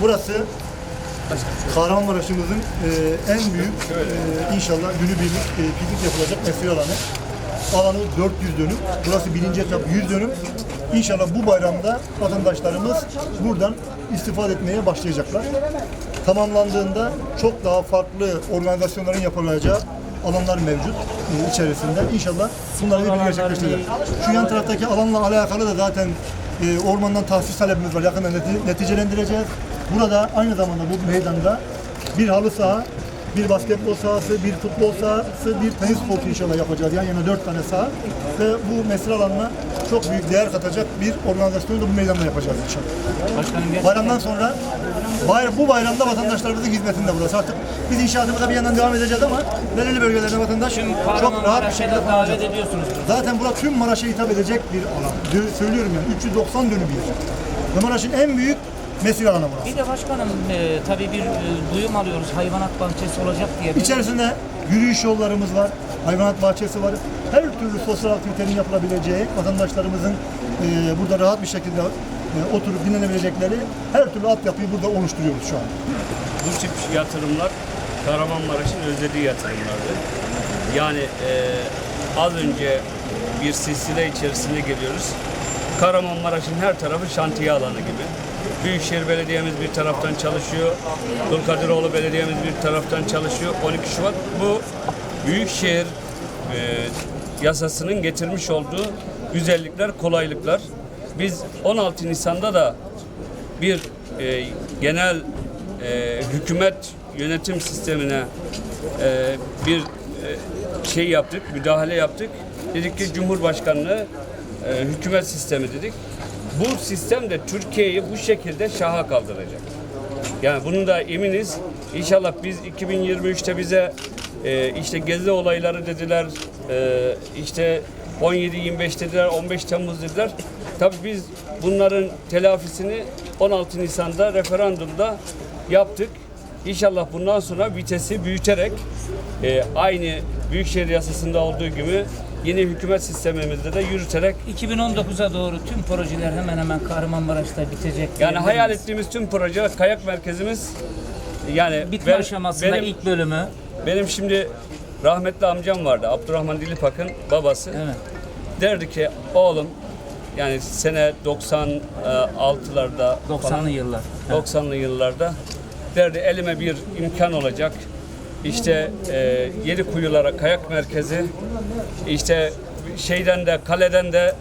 Burası Kahramanmaraş'ımızın e, en büyük e, inşallah günübirlik e, piknik yapılacak mesire alanı. Alanı 400 dönüm. Burası birinci etap 100 dönüm. İnşallah bu bayramda vatandaşlarımız buradan istifade etmeye başlayacaklar. Tamamlandığında çok daha farklı organizasyonların yapılacağı alanlar mevcut e, içerisinde. İnşallah bunları bir gerçekleştireceğiz. Şu yan taraftaki alanla alakalı da zaten e, ormandan tahsis talebimiz var. Yakında neti- neticelendireceğiz. Burada aynı zamanda bu meydanda bir halı saha, bir basketbol sahası, bir futbol sahası, bir tenis kortu inşallah yapacağız. Yan yana dört tane saha ve bu mesire alanına çok büyük değer katacak bir organizasyonu da bu meydanda yapacağız inşallah. Başkanım Bayramdan sonra bayram, bu bayramda vatandaşlarımızın hizmetinde burası. Artık biz inşaatımıza bir yandan devam edeceğiz ama belirli bölgelerde vatandaş çok rahat bir şekilde da davet ediyorsunuz. Zaten burası tüm Maraş'a hitap edecek bir alan. Söylüyorum yani 390 dönüm bir yer. Ve Maraş'ın en büyük mesire alanı burası. Bir de başkanım e, tabii bir e, duyum alıyoruz hayvanat bahçesi olacak diye. İçerisinde yürüyüş yollarımız var, hayvanat bahçesi var. Her türlü sosyal aktivitenin yapılabileceği, vatandaşlarımızın e, burada rahat bir şekilde e, oturup dinlenebilecekleri her türlü altyapıyı burada oluşturuyoruz şu an. bu tip yatırımlar Kahramanmaraş'ın özlediği yatırımlardı. Yani e, az önce bir silsile içerisinde geliyoruz. Kahramanmaraş'ın her tarafı şantiye alanı gibi. Büyükşehir Belediye'miz bir taraftan çalışıyor. Dulkadiroğlu Belediye'miz bir taraftan çalışıyor. 12 Şubat bu Büyükşehir e, yasasının getirmiş olduğu güzellikler, kolaylıklar. Biz 16 Nisan'da da bir e, genel e, hükümet yönetim sistemine e, bir e, şey yaptık, müdahale yaptık. Dedik ki Cumhurbaşkanlığı e, hükümet sistemi dedik. Bu sistem de Türkiye'yi bu şekilde şaha kaldıracak. Yani bunu da eminiz. İnşallah biz 2023'te bize e, işte gezi olayları dediler, e, işte 17-25 dediler, 15 Temmuz dediler. Tabii biz bunların telafisini 16 Nisan'da referandumda yaptık. İnşallah bundan sonra vitesi büyüterek e, aynı Büyükşehir Yasası'nda olduğu gibi yeni hükümet sistemimizde de yürüterek 2019'a doğru tüm projeler hemen hemen Kahramanmaraş'ta bitecek. yani hayal ettiğimiz tüm proje kayak merkezimiz yani Bitme ben- aşamasında benim- ilk bölümü. Benim şimdi rahmetli amcam vardı. Abdurrahman Dilipak'ın babası. Evet. Derdi ki oğlum yani sene 96'larda 90'lı yıllar. 90'lı yıllarda derdi elime bir imkan olacak. İşte e, yedi kuyulara kayak merkezi, işte şeyden de kaleden de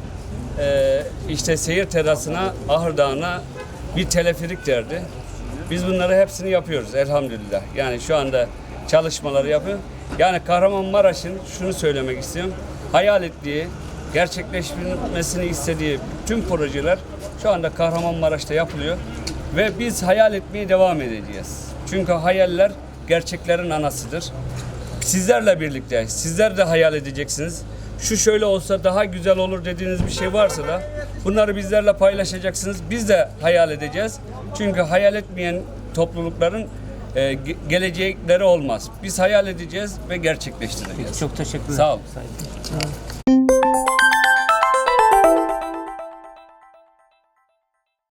e, işte seyir terasına, Ahır Dağı'na bir teleferik derdi. Biz bunları hepsini yapıyoruz elhamdülillah. Yani şu anda çalışmaları yapıyor. Yani Kahramanmaraş'ın şunu söylemek istiyorum. Hayal ettiği, gerçekleşmesini istediği tüm projeler şu anda Kahramanmaraş'ta yapılıyor. Ve biz hayal etmeye devam edeceğiz. Çünkü hayaller gerçeklerin anasıdır. Sizlerle birlikte, sizler de hayal edeceksiniz. Şu şöyle olsa daha güzel olur dediğiniz bir şey varsa da bunları bizlerle paylaşacaksınız. Biz de hayal edeceğiz. Çünkü hayal etmeyen toplulukların e, ge- gelecekleri olmaz. Biz hayal edeceğiz ve gerçekleştireceğiz. Çok teşekkür ederim. Sağ ol. Saygılar.